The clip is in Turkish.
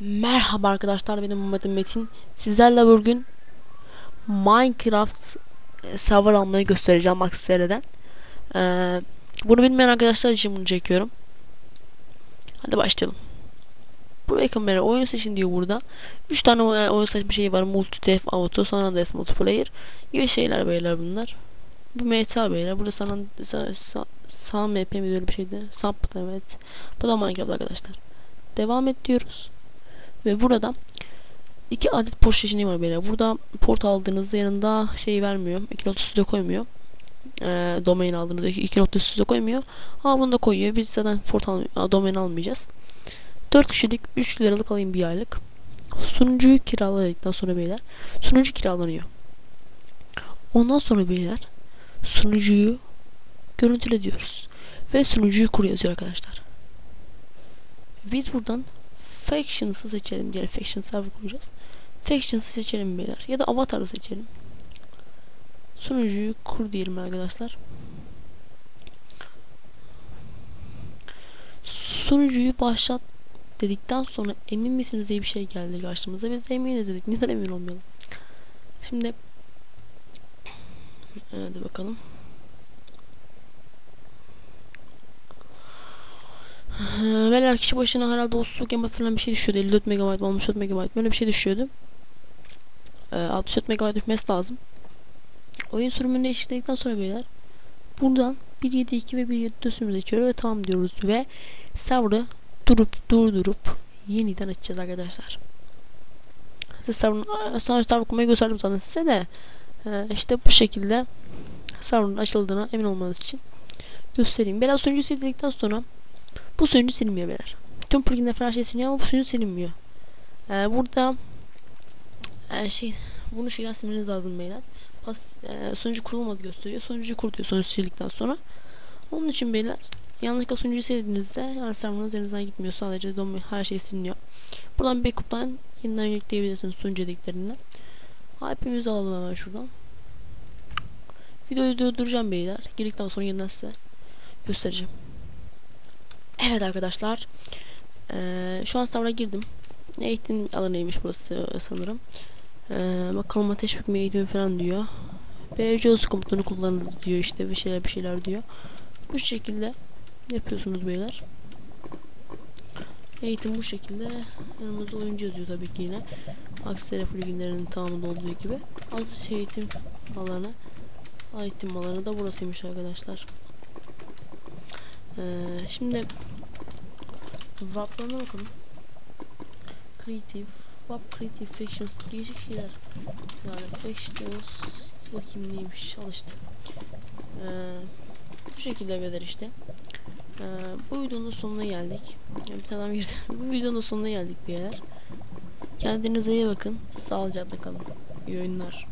Merhaba arkadaşlar benim Muhammed Metin. Sizlerle bugün Minecraft e, server almayı göstereceğim Maxtere'den. Ee, bunu bilmeyen arkadaşlar için bunu çekiyorum. Hadi başlayalım. Buraya kamera oyun seçin diyor burada. 3 tane e, oyun seçme şeyi var. Multi Auto, San Andreas Multiplayer gibi şeyler beyler bunlar. Bu MTA beyler. Burada San Andreas San MP mi öyle bir şeydi. Samp evet. Bu da Minecraft arkadaşlar. Devam et diyoruz. Ve burada iki adet port var böyle. Burada port aldığınızda yanında şey vermiyor. İki nokta üstüne koymuyor. E, domain aldığınızda iki üstüne koymuyor. Ama bunu da koyuyor. Biz zaten port almıyor, domain almayacağız. 4 kişilik 3 liralık alayım bir aylık. Sunucuyu kiraladıktan sonra beyler sunucu kiralanıyor. Ondan sonra beyler sunucuyu görüntüle diyoruz. Ve sunucuyu kur yazıyor arkadaşlar. Biz buradan Factions'ı seçelim diye Faction server kuracağız. Factions'ı seçelim beyler. Ya da Avatar'ı seçelim. Sunucuyu kur diyelim arkadaşlar. Sunucuyu başlat dedikten sonra emin misiniz diye bir şey geldi karşımıza. Biz de eminiz dedik. Neden emin olmayalım? Şimdi hadi bakalım. Beyler kişi başına herhalde 30 GB falan bir şey düşüyordu. 54 MB, 64 MB böyle bir şey düşüyordu. Ee, 64 MB düşmesi lazım. Oyun sürümünü değiştirdikten sonra beyler buradan 1.7.2 ve 1.7.4 sürümünü seçiyoruz ve tamam diyoruz ve server'ı durup durdurup yeniden açacağız arkadaşlar. Size server'ın sonra server kurmayı gösterdim zaten size de ee, işte bu şekilde server'ın açıldığına emin olmanız için göstereyim. Biraz sunucu sildikten sonra bu sunucu silinmiyor beyler. Tüm pluginler falan şey siliniyor ama bu sunucu silinmiyor. Ee, burada e, şey bunu şeyden silmeniz lazım beyler. Pas, e, sunucu kurulmadı gösteriyor. Sunucu kur diyor sunucu sildikten sonra. Onun için beyler yanlışlıkla sunucuyu sildiğinizde yani serverınız elinizden gitmiyor. Sadece domain her şey siliniyor. Buradan backup'tan yeniden yükleyebilirsiniz sunucu dediklerinden. IP'mizi alalım hemen şuradan. Videoyu durduracağım beyler. Girdikten sonra yeniden size göstereceğim. Evet arkadaşlar. Ee, şu an server'a girdim. Eğitim alanıymış burası sanırım. Ee, bakalım ateş hükmü eğitimi falan diyor. BCOS komutunu kullanın diyor işte bir şeyler bir şeyler diyor. Bu şekilde yapıyorsunuz beyler. Eğitim bu şekilde. Yanımızda oyuncu yazıyor tabii ki yine. Aksere pluginlerinin tamamında olduğu gibi. Az eğitim alanı. Eğitim alanı da burasıymış arkadaşlar. Ee, şimdi Wrap'larına bakalım. Creative, Wrap Creative Factions değişik şeyler. Yani Factions bakayım neymiş al işte. Ee, bu şekilde beder işte. Ee, bu videonun sonuna geldik. Yani bir tane girdi. bu videonun sonuna geldik bir yer. Kendinize iyi bakın. Sağlıcakla kalın. İyi oyunlar.